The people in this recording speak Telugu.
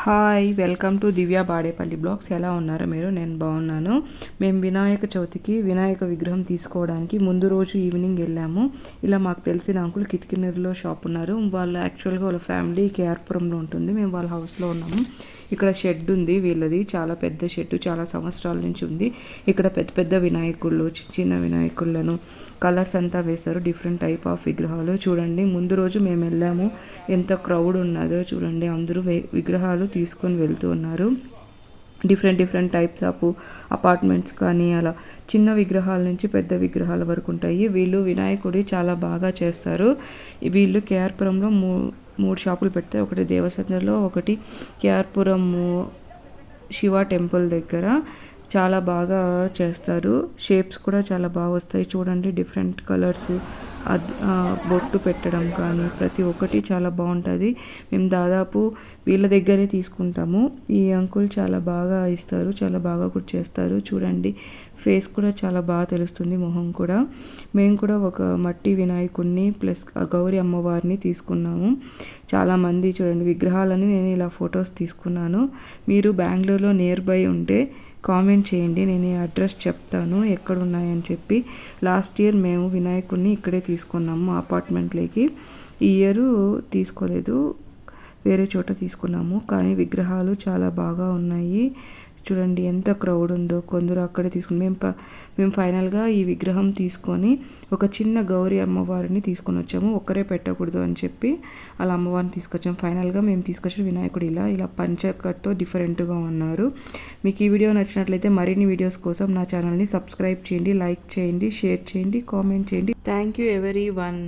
Hi welcome to Divya Badepalli blogs. ఎలా ఉన్నారో మీరు? నేను బాగున్నాను. మేము వినాయక చవితికి వినాయక విగ్రహం తీసుకోవడానికి ముందు రోజు ఈవినింగ్ వెళ్ళాము. ఇలా మాకు తెలిసిన అంకుల్ కితికినీరులో షాప్ ఉన్నారు. వాళ్ళు యాక్చువల్గా వాళ్ళ ఫ్యామిలీ కేఆర్పురంలో ఉంటుంది. మేము వాళ్ళ హౌస్లో ఉన్నాము. ఇక్కడ షెడ్ ఉంది వీళ్ళది. చాలా పెద్ద షెడ్ చాలా సంవత్సరాల నుంచి ఉంది. ఇక్కడ పెద్ద పెద్ద వినాయకుళ్ళు చిన్న చిన్న వినాయకులను కలర్స్ అంతా వేశారు. డిఫరెంట్ టైప్ ఆఫ్ విగ్రహాలు. చూడండి ముందు రోజు మేము వెళ్ళాము. ఎంత క్రౌడ్ ఉన్నదో చూడండి. అందరూ వే- విగ్రహాలు తీసుకొని వెళ్తూ ఉన్నారు. Different different types of apartments కానీ అలా చిన్న విగ్రహాల నుంచి పెద్ద విగ్రహాల వరకు ఉంటాయి. వీళ్ళు వినాయకుడి చాలా బాగా చేస్తారు. వీళ్ళు కేఆర్పురంలో మూ మూడు షాపులు పెడతారు ఒకటి దేవసంద్రలో ఒకటి కేఆర్పురం శివ టెంపుల్ దగ్గర. చాలా బాగా చేస్తారు. షేప్స్ కూడా చాలా బాగా వస్తాయి. చూడండి డిఫరెంట్ కలర్స్ బొట్టు పెట్టడం కానీ ప్రతి ఒక్కటి చాలా బాగుంటుంది. మేము దాదాపు వీళ్ళ దగ్గరే తీసుకుంటాము. ఈ అంకుల్ చాలా బాగా ఇస్తారు చాలా బాగా కూడా చేస్తారు. చూడండి ఫేస్ కూడా చాలా బాగా తెలుస్తుంది మొహం కూడా. మేము కూడా ఒక మట్టి వినాయకుడిని ప్లస్ గౌరీ గౌరి అమ్మవారిని తీసుకున్నాము. చాలామంది చూడండి విగ్రహాలని నేను ఇలా ఫొటోస్ తీసుకున్నాను. మీరు బెంగళూరులో నియర్ బై ఉంటే కామెంట్ చేయండి నేను ఈ అడ్రస్ చెప్తాను ఎక్కడ ఉన్నాయని చెప్పి. లాస్ట్ ఇయర్ మేము వినాయకుడిని ఇక్కడే తీసుకున్నాము అపార్ట్మెంట్లోకి. ఈ ఇయర్ తీసుకోలేదు వేరే చోట తీసుకున్నాము కానీ విగ్రహాలు చాలా బాగా ఉన్నాయి. చూడండి ఎంత క్రౌడ్ ఉందో. కొందరు అక్కడే తీసుకుని మేము మేము ఫైనల్గా ఈ విగ్రహం తీసుకొని ఒక చిన్న గౌరీ అమ్మవారిని తీసుకొని వచ్చాము. ఒక్కరే పెట్టకూడదు అని చెప్పి అలా అమ్మవారిని తీసుకొచ్చాము ఫైనల్గా మేము తీసుకొచ్చిన వినాయకుడు ఇలా ఇలా పంచకట్తో డిఫరెంట్గా ఉన్నారు. మీకు ఈ వీడియో నచ్చినట్లయితే మరిన్ని వీడియోస్ కోసం నా ఛానల్ని సబ్స్క్రైబ్ చేయండి లైక్ చేయండి షేర్ చేయండి కామెంట్ చేయండి. Thank you every one